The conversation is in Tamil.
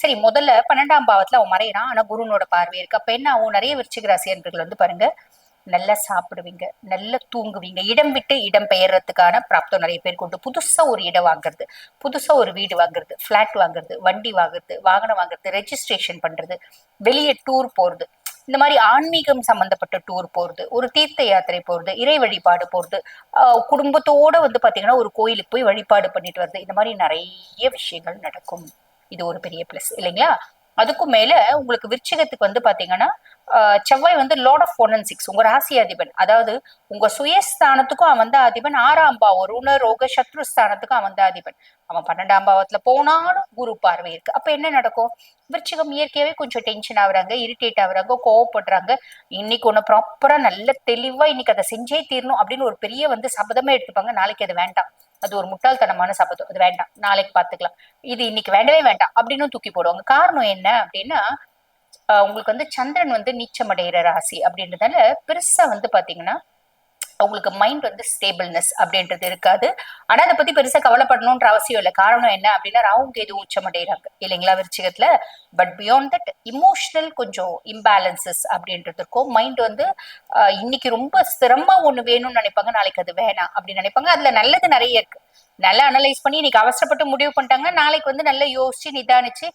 சரி முதல்ல பன்னெண்டாம் பாவத்துல அவன் மறையிறான். ஆனா குருனோட பார்வை இருக்கு. அப்ப என்ன ஆகும்? நிறைய விருச்சிக ராசி அன்பர்கள் வந்து பாருங்க நல்லா சாப்பிடுவீங்க நல்லா தூங்குவீங்க. இடம் விட்டு இடம் பெயர்றதுக்கான பிராப்தம் நிறைய பேர் கொண்டு புதுசா ஒரு இடம் வாங்குறது புதுசா ஒரு வீடு வாங்குறது ஃபிளாட் வாங்குறது வண்டி வாங்குறது வாகனம் வாங்குறது ரெஜிஸ்ட்ரேஷன் பண்றது வெளியே டூர் போறது. இந்த மாதிரி ஆன்மீகம் சம்பந்தப்பட்ட டூர் போறது ஒரு தீர்த்த யாத்திரை போறது இறை வழிபாடு போறது குடும்பத்தோட வந்து பாத்தீங்கன்னா ஒரு கோயிலுக்கு போய் வழிபாடு பண்ணிட்டு வருது இந்த மாதிரி நிறைய விஷயங்கள் நடக்கும். இது ஒரு பெரிய பிளஸ் இல்லைங்களா? அதுக்கும் மேல உங்களுக்கு விருச்சிகத்துக்கு வந்து பாத்தீங்கன்னா செவ்வாய் வந்து லார்ட் ஆஃப் ஒன் சிக்ஸ் உங்க ராசி அதிபன். அதாவது உங்க சுயஸ்தானத்துக்கும் அவன் தான் அதிபன். ஆறாம் பாவம் ருண ரோக சத்ரு ஸ்தானத்துக்கும் அவன் தான் அதிபன். அவன் பன்னெண்டாம் பாவத்துல போனாலும் குரு பார்வை இருக்கு. அப்ப என்ன நடக்கும்? விருச்சிகம் இயற்கையாவே கொஞ்சம் டென்ஷன் ஆகுறாங்க இரிட்டேட் ஆகுறாங்க கோவப்படுறாங்க. இன்னைக்கு ஒண்ணு ப்ராப்பரா நல்ல தெளிவா இன்னைக்கு அதை செஞ்சே தீரணும் அப்படின்னு ஒரு பெரிய வந்து சபதமே எடுத்துப்பாங்க. நாளைக்கு அது வேண்டாம். அது ஒரு முட்டாள்தனமான சபதம் அது வேண்டாம். நாளைக்கு பாத்துக்கலாம் இது இன்னைக்கு வேண்டவே வேண்டாம். அப்படின்னு தூக்கி போடுவாங்க. காரணம் என்ன அப்படின்னா உங்களுக்கு வந்து சந்திரன் வந்து நீச்சமடைகிற ராசி அப்படின்றதால பெருசா வந்து பாத்தீங்கன்னா உங்களுக்கு மைண்ட் வந்து ஸ்டேபிள்னஸ் அப்படின்றது இருக்காது. ஆனா அதை பத்தி பெருசா கவலைப்படணும்ன்ற அவசியம் இல்லை. காரணம் என்ன அப்படின்னா ராகு கேது உச்சமடைகிறாங்க இல்லைங்களா விருச்சிகத்துல? பட் பியாண்ட் தட் இமோஷனல் கொஞ்சம் இம்பேலன்சஸ் அப்படின்றது இருக்கும். மைண்ட் வந்து இன்னைக்கு ரொம்ப ஸ்திரமா ஒண்ணு வேணும்னு நினைப்பாங்க. நாளைக்கு அது வேணாம் அப்படின்னு நினைப்பாங்க. அதுல நல்லது நிறைய இருக்கு. நல்லா அனலைஸ் பண்ணி இன்னைக்கு அவசரப்பட்டு முடிவு பண்ணிட்டாங்க நாளைக்கு வந்து நல்லா யோசிச்சு நிதானிச்சு